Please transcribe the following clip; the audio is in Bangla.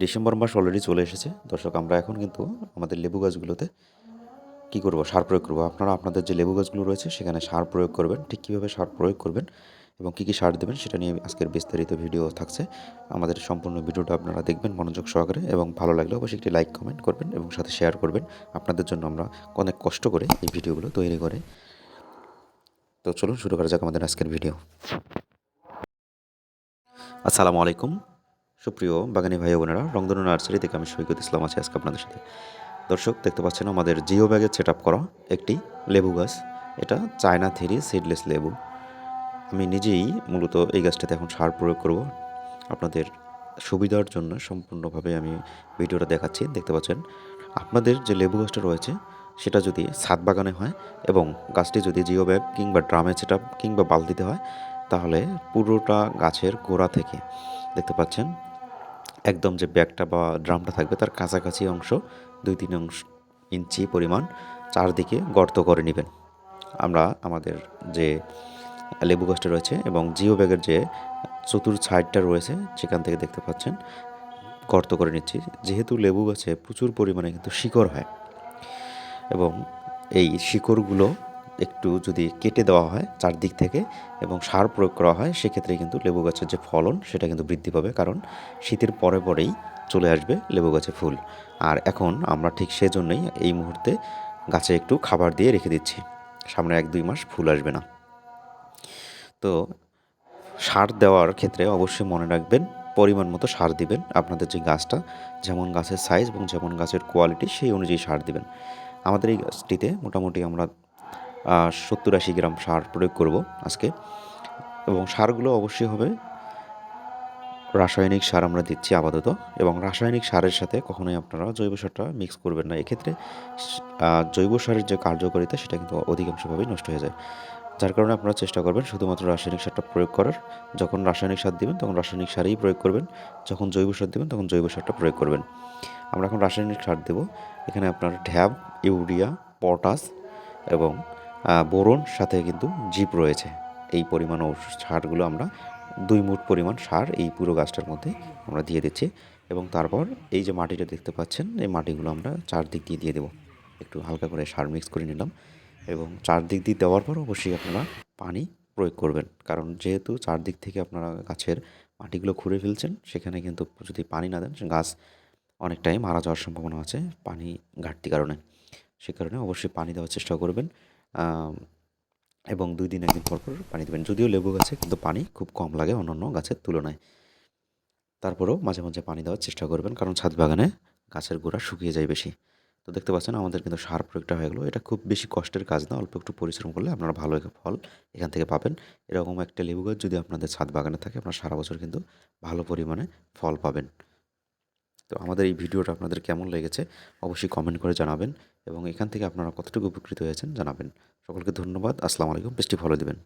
ডিসেম্বর মাস অলরেডি চলে এসেছে। দর্শক, আমরা এখন কিন্তু আমাদের লেবু গাছগুলোতে কী করব? সার প্রয়োগ করব। আপনারা আপনাদের যে লেবু গাছগুলো রয়েছে, সেখানে সার প্রয়োগ করবেন। ঠিক কীভাবে সার প্রয়োগ করবেন এবং কী কী সার দেবেন, সেটা নিয়ে আজকের বিস্তারিত ভিডিও থাকছে। আমাদের সম্পূর্ণ ভিডিওটা আপনারা দেখবেন মনোযোগ সহকারে এবং ভালো লাগলে অবশ্যই একটি লাইক কমেন্ট করবেন এবং সাথে শেয়ার করবেন। আপনাদের জন্য আমরা অনেক কষ্ট করে এই ভিডিওগুলো তৈরি করে। তো চলুন শুরু করা যাক আমাদের আজকের ভিডিও আসসালামু আলাইকুম। সুপ্রিয় বাগানি ভাই বোনেরা, রংধনু নার্সারি থেকে আমি সৈকত ইসলাম আছি আজকে আপনাদের সাথে। দর্শক, দেখতে পাচ্ছেন আমাদের জিও ব্যাগে সেট করা একটি লেবু গাছ। এটা চায়না থেরি সিডলেস লেবু। আমি নিজেই মূলত এই গাছটাতে এখন সার প্রয়োগ করব। আপনাদের সুবিধার জন্য সম্পূর্ণভাবে আমি ভিডিওটা দেখাচ্ছি। দেখতে পাচ্ছেন, আপনাদের যে লেবু গাছটা রয়েছে, সেটা যদি ছাদ বাগানে হয় এবং গাছটি যদি জিও ব্যাগ কিংবা ড্রামে সেটা কিংবা বালতিতে হয়, তাহলে পুরোটা গাছের গোড়া থেকে দেখতে পাচ্ছেন একদম যে ব্যাগটা বা ড্রামটা থাকবে তার কাছাকাছি অংশ, দুই তিন অংশ ইঞ্চি পরিমাণ চারদিকে গর্ত করে নেবেন। আমরা আমাদের যে লেবু গাছটা রয়েছে এবং জিও ব্যাগের যে চতুর সাইডটা রয়েছে সেখান থেকে দেখতে পাচ্ছেন, গর্ত করে নিচ্ছি। যেহেতু লেবু গাছে প্রচুর পরিমাণে কিন্তু শিকড় হয় এবং এই শিকড়গুলো একটু যদি কেটে দেওয়া হয় চারদিক থেকে এবং সার প্রয়োগ করা হয়, সেক্ষেত্রে কিন্তু লেবু গাছের যে ফলন, সেটা কিন্তু বৃদ্ধি পাবে। কারণ শীতের পরে পরেই চলে আসবে লেবু গাছে ফুল। আর এখন আমরা ঠিক সেজন্যই এই মুহূর্তে গাছে একটু খাবার দিয়ে রেখে দিচ্ছি। সামনে এক দুই মাস ফুল আসবে না। তো সার দেওয়ার ক্ষেত্রে অবশ্যই মনে রাখবেন, পরিমাণ মতো সার দিবেন। আপনাদের যে গাছটা, যেমন গাছের সাইজ এবং যেমন গাছের কোয়ালিটি সেই অনুযায়ী সার দিবেন। আমাদের এই গাছটিতে মোটামুটি আমরা সত্তর আশি গ্রাম সার প্রয়োগ করব আজকে। এবং সারগুলো অবশ্যই হবে। রাসায়নিক সার আমরা দিচ্ছি আপাতত। এবং রাসায়নিক সারের সাথে কখনোই আপনারা জৈব সারটা মিক্স করবেন না। এক্ষেত্রে জৈব সারের যে কার্যকারিতা, সেটা কিন্তু অধিকাংশভাবেই নষ্ট হয়ে যায়। যার কারণে আপনারা চেষ্টা করবেন শুধুমাত্র রাসায়নিক সারটা প্রয়োগ করার। যখন রাসায়নিক সার দিবেন, তখন রাসায়নিক সারই প্রয়োগ করবেন। যখন জৈব সার দিবেন, তখন জৈব সারটা প্রয়োগ করবেন। আমরা এখন রাসায়নিক সার দেব। এখানে আপনার ঢ্যাব, ইউরিয়া, পটাশ এবং বোরন, সাথে কিন্তু জিপ রয়েছে। এই পরিমাণ সারগুলো আমরা দুই মুঠ পরিমাণ সার এই পুরো গাছটার মধ্যে আমরা দিয়ে দিচ্ছি এবং তারপর এই যে মাটিটা দেখতে পাচ্ছেন, এই মাটিগুলো আমরা চারদিক দিয়ে দিয়ে দেবো। একটু হালকা করে সার মিক্স করে নিলাম এবং চারদিক দিয়ে দেওয়ার পর অবশ্যই আপনারা পানি প্রয়োগ করবেন। কারণ যেহেতু চারদিক থেকে আপনারা গাছের মাটিগুলো খুঁড়ে ফেলছেন, সেখানে কিন্তু যদি পানি না দেন গাছ অনেকটাই মারা যাওয়ার সম্ভাবনা আছে পানি ঘাটতি কারণে। সে কারণে অবশ্যই পানি দেওয়ার চেষ্টা করবেন। এবং দুই দিন একদিন পর পর পানি দেবেন। যদিও লেবু গাছে কিন্তু পানি খুব কম লাগে, অন্যান্য গাছের তুলনায়। তারপরেও মাঝে মাঝে পানি দেওয়ার চেষ্টা করবেন, কারণ ছাদ বাগানে গাছের গোড়া শুকিয়ে যায় বেশি। তো দেখতে পাচ্ছেন আমাদের কিন্তু সার প্রয়োগটা হয়ে গেলো। এটা খুব বেশি কষ্টের কাজ না, অল্প একটু পরিশ্রম করলে আপনারা ভালো একটা ফল এখান থেকে পাবেন। এরকম একটা লেবু গাছ যদি আপনাদের ছাদ বাগানে থাকে, আপনারা সারা বছর কিন্তু ভালো পরিমাণে ফল পাবেন। তো আমাদের এই ভিডিওটা আপনাদের কেমন লেগেছে অবশ্যই কমেন্ট করে জানাবেন এবং এখান থেকে আপনারা কতটুকু উপকৃত হয়েছেন জানাবেন। সকলকে ধন্যবাদ। আসসালামু আলাইকুম। পেজটি ভালো দেবেন।